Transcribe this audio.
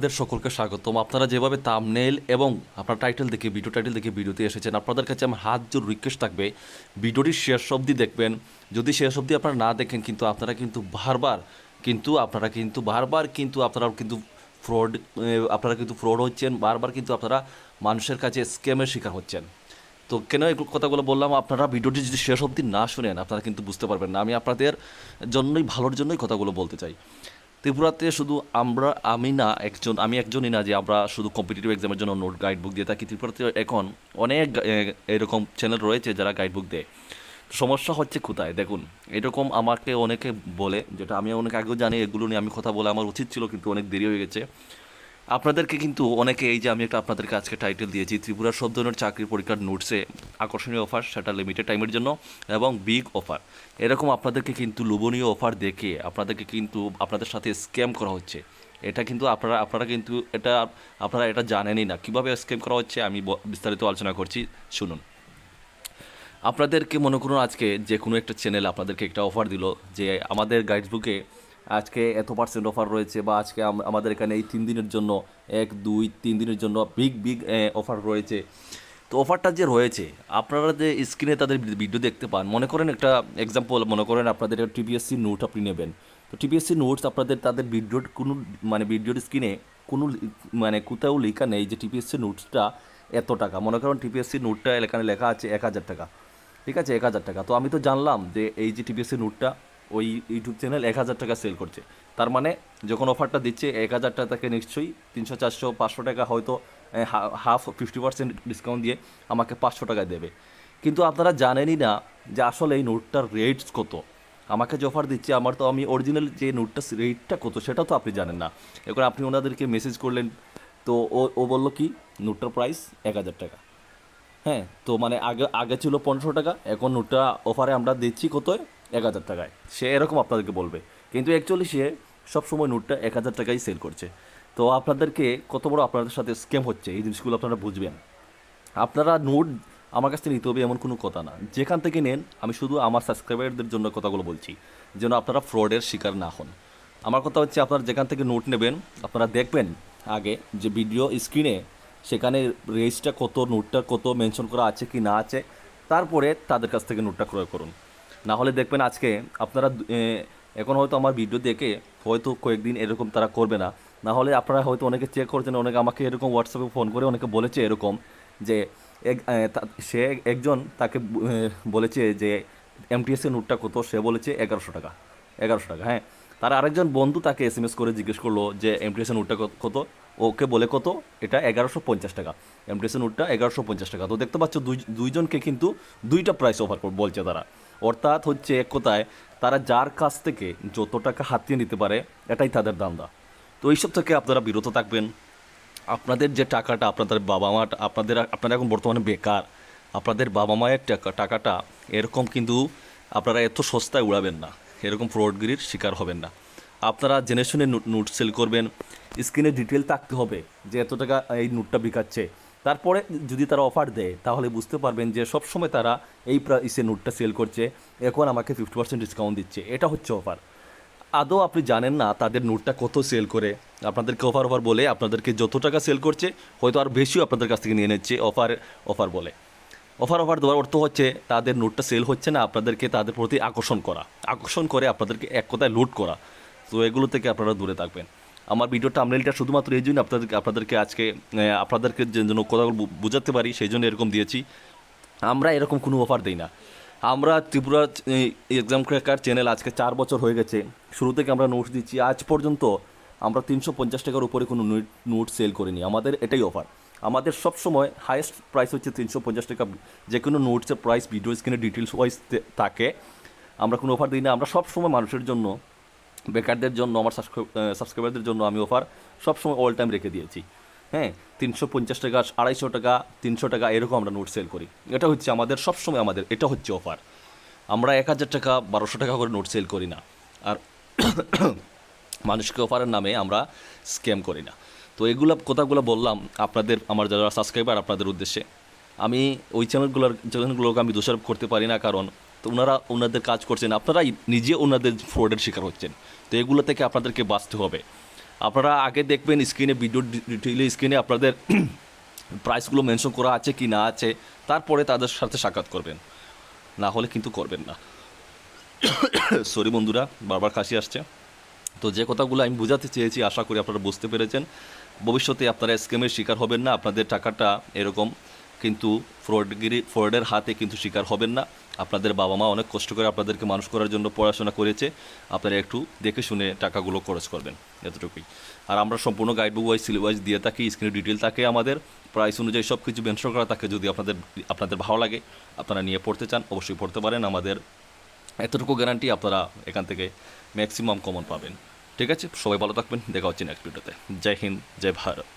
আপনাদের সকলকে স্বাগতম। আপনারা যেভাবে তামনেল এবং আপনার টাইটেল দেখে ভিডিও টাইটেল দেখে ভিডিওতে এসেছেন, আপনাদের কাছে আমার হাত জোর রিকোয়েস্ট থাকবে। ভিডিওটি শেষ অবধি দেখবেন। যদি শেষ অবধি আপনারা না দেখেন, কিন্তু আপনারা কিন্তু বারবার, কিন্তু আপনারা কিন্তু বারবার কিন্তু আপনারা কিন্তু ফ্রড আপনারা কিন্তু ফ্রড হচ্ছেন, বারবার কিন্তু আপনারা মানুষের কাছে স্ক্যামের শিকার হচ্ছেন। তো কেন এই কথাগুলো বললাম? আপনারা ভিডিওটি যদি শেষ অবধি না শুনেন, আপনারা কিন্তু বুঝতে পারবেন না। আমি আপনাদের জন্যই, ভালোর জন্যই কথাগুলো বলতে চাই। ত্রিপুরাতে শুধু আমরা, আমি না, একজন, আমি একজনই না যে আমরা শুধু কম্পিটিটিভ এক্সামের জন্য নোট গাইড বুক দিয়ে থাকি। ত্রিপুরাতে এখন অনেক এরকম চ্যানেল রয়েছে যারা গাইড বুক দেয় সমস্যা হচ্ছে কোথায়? দেখুন, এরকম আমাকে অনেকে বলে, যেটা আমি অনেক আগেও জানি, এগুলো নিয়ে আমি কথা বলে আমার উচিত ছিল, কিন্তু অনেক দেরি হয়ে গেছে। আপনাদেরকে কিন্তু অনেকে এই যে আমি একটা আপনাদেরকে আজকে টাইটেল দিয়েছি, ত্রিপুরা সব ধরনের চাকরির পরীক্ষার নোটসে আকর্ষণীয় অফার সেটা লিমিটেড টাইমের জন্য এবং বিগ অফার এরকম আপনাদেরকে কিন্তু লোভনীয় অফার দেখে আপনাদেরকে কিন্তু আপনাদের সাথে স্ক্যাম করা হচ্ছে। এটা কিন্তু আপনারা আপনারা কিন্তু এটা, আপনারা এটা জানেনই না। কীভাবে স্ক্যাম করা হচ্ছে আমি বিস্তারিত আলোচনা করছি। শুনুন। আপনাদেরকে মনে করুন আজকে যে কোনো একটা চ্যানেল আপনাদেরকে একটা অফার দিল যে আমাদের গাইডসবুকে আজকে এত পার্সেন্ট অফার রয়েছে বা আজকে আম- আমাদের এখানে এই তিন দিনের জন্য, এক, দুই, তিন দিনের জন্য বিগ বিগ অফার রয়েছে। তো অফারটা যে রয়েছে, আপনারা যে স্ক্রিনে তাদের ভিডিও দেখতে পান, মনে করেন একটা এক্সাম্পল মনে করেন আপনাদের টিপিএসসি নোট আপনি নেবেন। তো টিপিএসসি নোটস আপনাদের, তাদের ভিডিওর কোনো মানে ভিডিওর স্ক্রিনে কোনো মানে কোথাও লেখা নেই যে টিপিএসসি নোটসটা এত টাকা। মনে করেন টিপিএসসি নোটটা এখানে লেখা আছে এক হাজার টাকা। ঠিক আছে? এক হাজার টাকা। তো আমি তো জানলাম যে এই যে টিপিএসসি নোটটা ওই ইউটিউব চ্যানেল এক হাজার টাকা সেল করছে। তার মানে যখন অফারটা দিচ্ছে, এক হাজার টাকা টাকাকে নিশ্চয়ই তিনশো, চারশো, পাঁচশো টাকা হয়তো হাফ ফিফটি পার্সেন্ট ডিসকাউন্ট দিয়ে আমাকে পাঁচশো টাকা দেবে। কিন্তু আপনারা জানেনই না যে আসলে এই নোটটার রেটস কত। আমাকে যে অফার দিচ্ছে, আমার তো আমি অরিজিনাল যে নোটটা রেটটা কত, সেটা তো আপনি জানেন না। এখন আপনি ওনাদেরকে মেসেজ করলেন, তো ও ও বলল কি নোটটার প্রাইস এক হাজার টাকা। হ্যাঁ তো মানে আগে আগে ছিল পনেরোশো টাকা, এখন নোটটা অফারে আমরা দিচ্ছি কত? এক হাজার টাকায়। সে এরকম আপনাদেরকে বলবে। কিন্তু অ্যাকচুয়ালি সে সবসময় নোটটা এক হাজার টাকাই সেল করছে। তো আপনাদেরকে কত বড় আপনাদের সাথে স্ক্যাম হচ্ছে, এই জিনিসগুলো আপনারা বুঝবেন। আপনারা নোট আমার কাছ থেকে নিতে হবে এমন কোনো কথা না। যেখান থেকে নেন, আমি শুধু আমার সাবস্ক্রাইবারদের জন্য কথাগুলো বলছি, যেন আপনারা ফ্রডের শিকার না হন। আমার কথা হচ্ছে, আপনারা যেখান থেকে নোট নেবেন, আপনারা দেখবেন আগে যে ভিডিও স্ক্রিনে সেখানে রেজটা কত, নোটটা কত মেনশন করা আছে কি না আছে, তারপরে তাদের কাছ থেকে নোটটা ক্রয় করুন। না হলে দেখবেন আজকে আপনারা এখন হয়তো আমার ভিডিও দেখে হয়তো কয়েকদিন এরকম তারা করবে না। না হলে আপনারা হয়তো অনেকে চেক করছেন, অনেকে আমাকে এরকম হোয়াটসঅ্যাপে ফোন করে, অনেকে বলেছে এরকম যে সে একজন তাকে বলেছে যে এমটিএসএ নোটটা কত? সে বলেছে এগারোশো টাকা এগারোশো টাকা হ্যাঁ। তার আরেকজন বন্ধু তাকে এস এম এস করে জিজ্ঞেস করল যে এমটিএসএ নোটটা কত- ওকে বলে কত? এটা এগারোশো পঞ্চাশ টাকা। এমটিএসএ নোটটা এগারোশো পঞ্চাশ টাকা। তো দেখতে পাচ্ছ দুই, দুইজনকে কিন্তু দুইটা প্রাইস অফার বলছে তারা। অর্থাৎ হচ্ছে এক কথায় তারা যার কাছ থেকে যত টাকা হাতিয়ে নিতে পারে, এটাই তাদের দান্দা তো এইসব থেকে আপনারা বিরত থাকবেন। আপনাদের যে টাকাটা, আপনাদের বাবা মা, আপনাদের, আপনারা এখন বর্তমানে বেকার, আপনাদের বাবা মায়ের টাকা, টাকাটা এরকম কিন্তু আপনারা এত সস্তায় উড়াবেন না। এরকম ফ্রডগিরির শিকার হবেন না। আপনারা জেনে শুনে নোট সেল করবেন। স্ক্রিনে ডিটেল থাকতে হবে যে এত টাকা এই নোটটা বিকাচ্ছে। তারপরে যদি তারা অফার দেয়, তাহলে বুঝতে পারবেন যে সবসময় তারা এই প্রাইসে নোটটা সেল করছে। এখন আমাকে ফিফটি পার্সেন্ট ডিসকাউন্ট দিচ্ছে। এটা হচ্ছে অফার আদৌ আপনি জানেন না তাদের নোটটা কত সেল করে? আপনাদেরকে অফার অফার বলে আপনাদেরকে যত টাকা সেল করছে, হয়তো আর বেশিও আপনাদের কাছ থেকে নিয়ে নিচ্ছে অফার অফার বলে। অফার অফার দেওয়ার অর্থ হচ্ছে তাদের নোটটা সেল হচ্ছে না, আপনাদেরকে তাদের প্রতি আকর্ষণ করা। আকর্ষণ করে আপনাদেরকে এক কথায় লুট করা। তো এগুলো থেকে আপনারা দূরে থাকবেন। আমার ভিডিওটা আমলেলটা শুধুমাত্র এই জন্য আপনাদেরকে আপনাদেরকে আজকে আপনাদেরকে যে জন্য কথাগুলো বোঝাতে পারি, সেই জন্য এরকম দিয়েছি। আমরা এরকম কোনো অফার দিই না। আমরা ত্রিপুরা এক্সাম ক্র্যাকার চ্যানেল আজকে চার বছর হয়ে গেছে। শুরু থেকে আমরা নোটস দিচ্ছি। আজ পর্যন্ত আমরা তিনশো পঞ্চাশ টাকার উপরে কোনো নোট সেল করিনি। আমাদের এটাই অফার আমাদের সব সময় হাইয়েস্ট প্রাইস হচ্ছে তিনশো পঞ্চাশ টাকা। যে কোনো নোটসের প্রাইস ভিডিও স্ক্রিনে ডিটেলস ওয়াইজ থাকে। আমরা কোনো অফার দিই না। আমরা সব সময় মানুষের জন্য বেকারদের জন্য, আমার সাবস্ক্রাইবারদের জন্য আমি অফার সবসময় অল টাইম রেখে দিয়েছি। হ্যাঁ তিনশো পঞ্চাশ টাকা, আড়াইশো টাকা, তিনশো টাকা, এরকম আমরা নোট সেল করি। এটা হচ্ছে আমাদের, সবসময় আমাদের, এটা হচ্ছে অফার আমরা এক হাজার টাকা, বারোশো টাকা করে নোট সেল করি না। আর মানুষকে অফারের নামে আমরা স্ক্যাম করি না। তো এগুলো কথাগুলো বললাম আপনাদের, আমার যারা সাবস্ক্রাইবার আপনাদের উদ্দেশ্যে। আমি ওই চ্যানেলগুলোর চ্যানেলগুলোকে আমি দোষারোপ করতে পারি না, কারণ তো ওনারা ওনাদের কাজ করছেন। আপনারা নিজে ওনাদের ফ্রডের শিকার হচ্ছেন। তো এগুলো থেকে আপনাদেরকে বাঁচতে হবে। আপনারা আগে দেখবেন স্ক্রিনে ভিডিও ডিটেইলে স্ক্রিনে আপনাদের প্রাইসগুলো মেনশন করা আছে কি না আছে, তারপরে তাদের সাথে সাক্ষাৎ করবেন। না হলে কিন্তু করবেন না। সরি বন্ধুরা, বারবার কাশি আসছে। তো যে কথাগুলো আমি বোঝাতে চেয়েছি, আশা করি আপনারা বুঝতে পেরেছেন। ভবিষ্যতে আপনারা স্ক্যামের শিকার হবেন না, আপনাদের টাকাটা এরকম কিন্তু ফ্রডগিরি ফ্রডের হাতে কিন্তু শিকার হবেন না। আপনাদের বাবা মা অনেক কষ্ট করে আপনাদেরকে মানুষ করার জন্য পড়াশোনা করেছে। আপনারা একটু দেখে শুনে টাকাগুলো খরচ করবেন, এতটুকুই। আর আমরা সম্পূর্ণ গাইডবুক ওয়াইজ সিলেবাস দিয়ে থাকি স্ক্রিনে ডিটেল থাকে আমাদের। প্রাইস অনুযায়ী সব কিছু মেনশন করা থাকে, যদি আপনাদের আপনাদের ভালো লাগে, আপনারা নিয়ে পড়তে চান, অবশ্যই পড়তে পারেন। আমাদের এতটুকু গ্যারান্টি আপনারা এখান থেকে ম্যাক্সিমাম কমন পাবেন। ঠিক আছে? সবাই ভালো থাকবেন। দেখা হচ্ছে নেক্সট ভিডিওতে জয় হিন্দ, জয় ভারত।